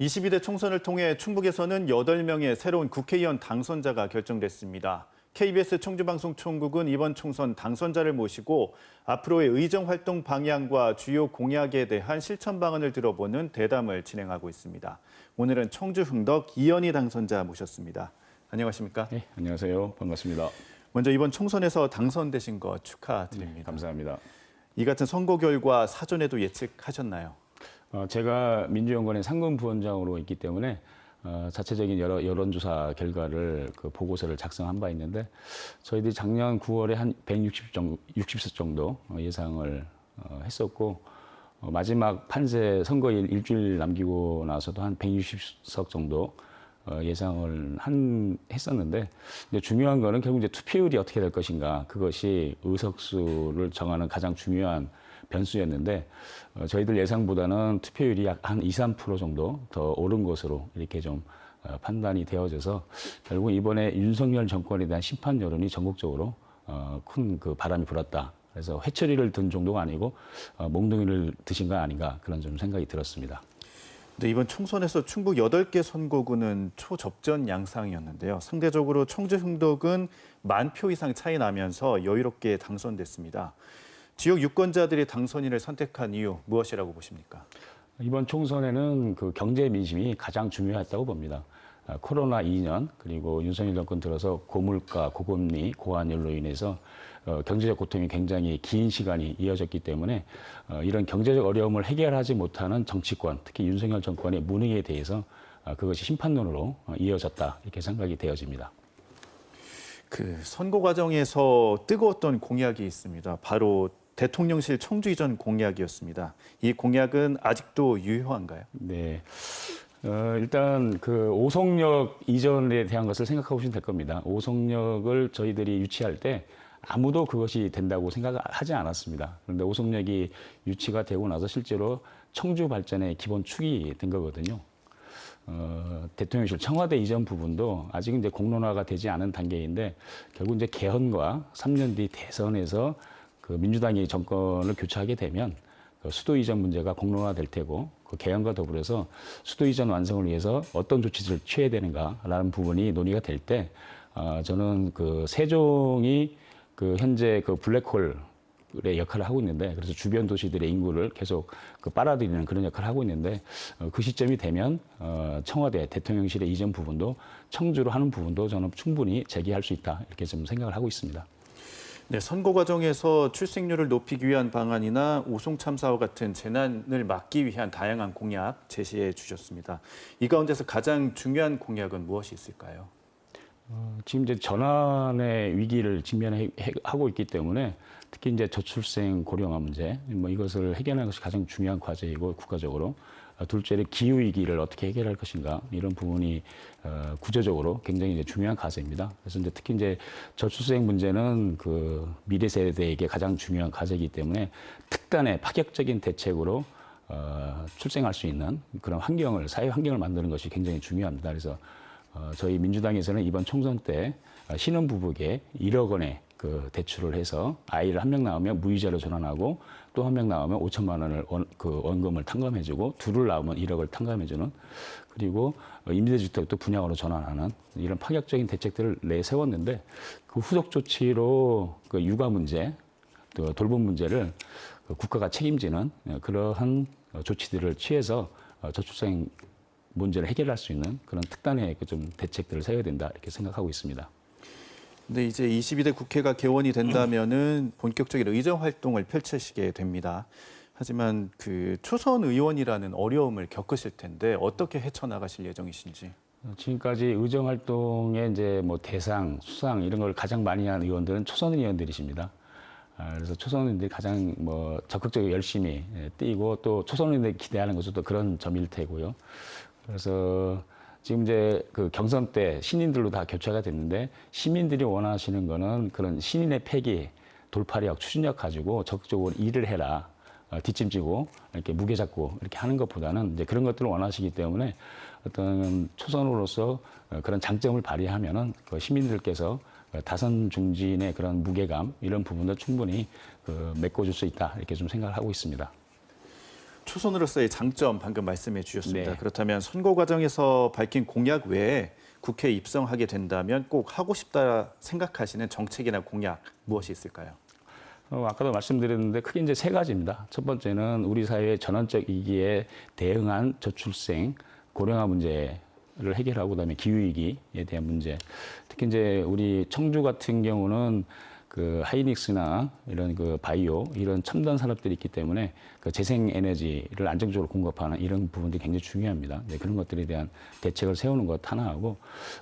22대 총선을 통해 충북에서는 8명의 새로운 국회의원 당선자가 결정됐습니다. KBS 청주방송총국은 이번 총선 당선자를 모시고 앞으로의 의정 활동 방향과 주요 공약에 대한 실천 방안을 들어보는 대담을 진행하고 있습니다. 오늘은 청주 흥덕 이현희 당선자 모셨습니다. 안녕하십니까? 네, 안녕하세요. 반갑습니다. 먼저 이번 총선에서 당선되신 거 축하드립니다. 감사합니다. 이 같은 선거 결과 사전에도 예측하셨나요? 어, 제가 민주연구원의 상근 부원장으로 있기 때문에 어, 자체적인 여러 여론조사 결과를 그 보고서를 작성한 바 있는데 저희들이 작년 9월에 한 160 정도, 60석 정도 어, 예상을 어, 했었고 어, 마지막 판세 선거일 일주일 남기고 나서도 한 160석 정도 어, 예상을 한 했었는데 근데 중요한 거는 결국 이제 투표율이 어떻게 될 것인가 그것이 의석수를 정하는 가장 중요한 변수였는데 어, 저희들 예상보다는 투표율이 약 한 2, 3% 정도 더 오른 것으로 이렇게 좀 어, 판단이 되어져서 결국 이번에 윤석열 정권에 대한 심판 여론이 전국적으로 어, 큰 그 바람이 불었다. 그래서 회초리를 든 정도가 아니고 어, 몽둥이를 드신 거 아닌가 그런 좀 생각이 들었습니다. 네, 이번 총선에서 충북 8개 선거구는 초접전 양상이었는데요. 상대적으로 청주 흥덕은 만 표 이상 차이 나면서 여유롭게 당선됐습니다. 지역 유권자들이 당선인을 선택한 이유 무엇이라고 보십니까? 이번 총선에는 그 경제 민심이 가장 중요했다고 봅니다. 아, 코로나 2년 그리고 윤석열 정권 들어서 고물가, 고금리, 고환율로 인해서 어, 경제적 고통이 굉장히 긴 시간이 이어졌기 때문에 어, 이런 경제적 어려움을 해결하지 못하는 정치권, 특히 윤석열 정권의 무능에 대해서 아, 그것이 심판론으로 어, 이어졌다 이렇게 생각이 되어집니다. 그 선거 과정에서 뜨거웠던 공약이 있습니다. 바로 대통령실 청주 이전 공약이었습니다. 이 공약은 아직도 유효한가요? 네. 어, 일단 그 오송역 이전에 대한 것을 생각해 보시면 될 겁니다. 오송역을 저희들이 유치할 때 아무도 그것이 된다고 생각하지 않았습니다. 그런데 오송역이 유치가 되고 나서 실제로 청주 발전의 기본 축이 된 거거든요. 어, 대통령실 청와대 이전 부분도 아직은 이제 공론화가 되지 않은 단계인데 결국 이제 개헌과 3년 뒤 대선에서 그 민주당이 정권을 교체하게 되면 그 수도 이전 문제가 공론화될 테고 그 개헌과 더불어서 수도 이전 완성을 위해서 어떤 조치를 취해야 되는가라는 부분이 논의가 될때 어, 저는 그 세종이 그 현재 그 블랙홀 의 역할을 하고 있는데 그래서 주변 도시들의 인구를 계속 그 빨아들이는 그런 역할을 하고 있는데 어, 그 시점이 되면 어, 청와대 대통령실의 이전 부분도 청주로 하는 부분도 저는 충분히 제기할 수 있다 이렇게 좀 생각을 하고 있습니다. 네, 선거 과정에서 출생률을 높이기 위한 방안이나 오송 참사와 같은 재난을 막기 위한 다양한 공약 제시해 주셨습니다. 이 가운데서 가장 중요한 공약은 무엇이 있을까요? 어, 지금 이제 전환의 위기를 직면하고 있기 때문에 특히 이제 저출생 고령화 문제 뭐 이것을 해결하는 것이 가장 중요한 과제이고 국가적으로 어, 둘째는 기후 위기를 어떻게 해결할 것인가 이런 부분이 어, 구조적으로 굉장히 이제 중요한 과제입니다. 그래서 이제 특히 이제 저출생 문제는 그 미래 세대에게 가장 중요한 과제이기 때문에 특단의 파격적인 대책으로 어, 출생할 수 있는 그런 환경을 사회 환경을 만드는 것이 굉장히 중요합니다. 그래서 어, 저희 민주당에서는 이번 총선 때 어, 신혼부부에게 1억 원의 그 대출을 해서 아이를 한명 나오면 무이자로 전환하고 또 한명 나오면 5천만 원을 원, 그 원금을 탕감해주고 둘을 나오면 1억을 탕감해주는 그리고 어, 임대주택도 분양으로 전환하는 이런 파격적인 대책들을 내세웠는데 그 후속 조치로 그 육아 문제 또 돌봄 문제를 그 국가가 책임지는 어, 그러한 어, 조치들을 취해서 어, 저출생 문제를 해결할 수 있는 그런 특단의 그좀 대책들을 세워야 된다 이렇게 생각하고 있습니다. 근데 이제 22대 국회가 개원이 된다면은 본격적인 의정 활동을 펼치시게 됩니다. 하지만 그 초선 의원이라는 어려움을 겪으실 텐데 어떻게 헤쳐나가실 예정이신지. 어, 지금까지 의정 활동의 이제 뭐 대상, 수상 이런 걸 가장 많이 한 의원들은 초선 의원들이십니다. 아, 그래서 초선 의원들이 가장 뭐 적극적으로 열심히 예, 뛰고 또 초선 의원들이 기대하는 것도 또 그런 점일 테고요. 그래서 지금 이제 그 경선 때 신인들로 다 교체가 됐는데 시민들이 원하시는 거는 그런 신인의 패기, 돌파력, 추진력 가지고 적극적으로 일을 해라. 어, 뒷짐지고 이렇게 무게 잡고 이렇게 하는 것보다는 이제 그런 것들을 원하시기 때문에 어떤 초선으로서 어, 그런 장점을 발휘하면은 그 시민들께서 그 다선 중진의 그런 무게감 이런 부분도 충분히 그 메꿔줄 수 있다 이렇게 좀 생각을 하고 있습니다. 초선으로서의 장점 방금 말씀해 주셨습니다. 네. 그렇다면 선거 과정에서 밝힌 공약 외에 국회에 입성하게 된다면 꼭 하고 싶다 생각하시는 정책이나 공약 무엇이 있을까요? 어, 아까도 말씀드렸는데 크게 이제 세 가지입니다. 첫 번째는 우리 사회의 전환적 위기에 대응한 저출생, 고령화 문제 를 해결하고 그다음에 기후 위기에 대한 문제. 특히 이제 우리 청주 같은 경우는 그 하이닉스나 이런 그 바이오 이런 첨단 산업들이 있기 때문에 그 재생 에너지를 안정적으로 공급하는 이런 부분들이 굉장히 중요합니다. 네, 그런 것들에 대한 대책을 세우는 것 하나하고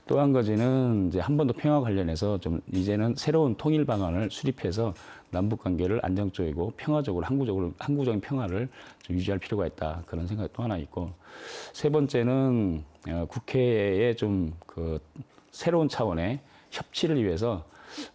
또 한 가지는 이제 한 번 더 평화 관련해서 좀 이제는 새로운 통일 방안을 수립해서 남북 관계를 안정적이고 평화적으로 항구적으로 항구적인 평화를 좀 유지할 필요가 있다 그런 생각이 또 하나 있고 세 번째는 어, 국회에 좀 그 새로운 차원의 협치를 위해서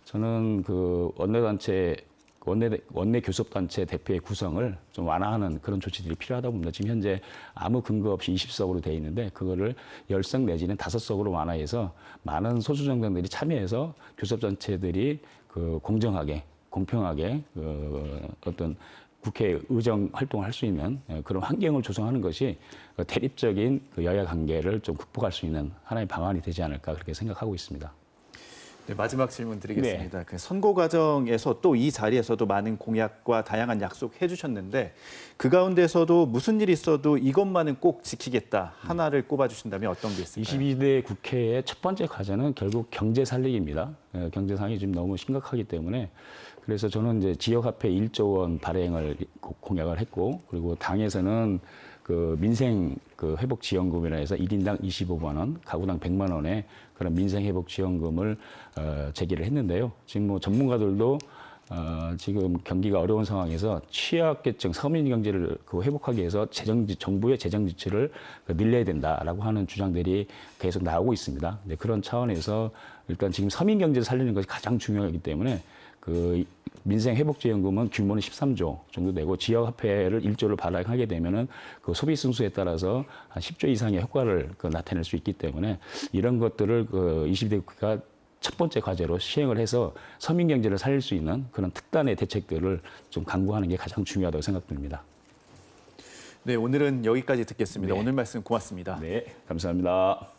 저는 그 원내단체 원내 원내 교섭단체 대표의 구성을 좀 완화하는 그런 조치들이 필요하다고 봅니다. 지금 현재 아무 근거 없이 20석으로 돼 있는데 그거를 10석 내지는 5석으로 완화해서 많은 소수 정당들이 참여해서 교섭단체들이 그 공정하게 공평하게 그 어떤 국회 의정 활동을 할 수 있는 예, 그런 환경을 조성하는 것이 그 대립적인 그 여야 관계를 좀 극복할 수 있는 하나의 방안이 되지 않을까 그렇게 생각하고 있습니다. 네, 마지막 질문 네. 드리겠습니다. 그 선거 과정에서 또 이 자리에서도 많은 공약과 다양한 약속 해주셨는데 그 가운데서도 무슨 일이 있어도 이것만은 꼭 지키겠다 하나를 꼽아주신다면 어떤 게 있을까요? 22대 국회의 첫 번째 과제는 결국 경제 살리기입니다. 예, 경제 상황이 지금 너무 심각하기 때문에 그래서 저는 이제 지역 화폐 1조 원 발행을 고- 공약을 했고 그리고 당에서는 그 민생 그 회복 지원금이라 해서 1인당 25만 원, 가구당 100만 원의 그런 민생 회복 지원금을 어, 제기를 했는데요. 지금 뭐 전문가들도 어, 지금 경기가 어려운 상황에서 취약계층 서민 경제를 그 회복하기 위해서 재정 지- 정부의 재정 지출을 그 늘려야 된다라고 하는 주장들이 계속 나오고 있습니다. 네, 그런 차원에서 일단 지금 서민 경제를 살리는 것이 가장 중요하기 때문에 그 민생 회복 지원금은 규모는 13조 정도 되고 지역 화폐를 1조를 발행하게 되면은 그 소비 승수에 따라서 한 10조 이상의 효과를 그 나타낼 수 있기 때문에 이런 것들을 그 22대 국회가 첫 번째 과제로 시행을 해서 서민 경제를 살릴 수 있는 그런 특단의 대책들을 좀 강구하는 게 가장 중요하다고 생각됩니다. 네, 오늘은 여기까지 듣겠습니다. 네. 오늘 말씀 고맙습니다. 네, 감사합니다.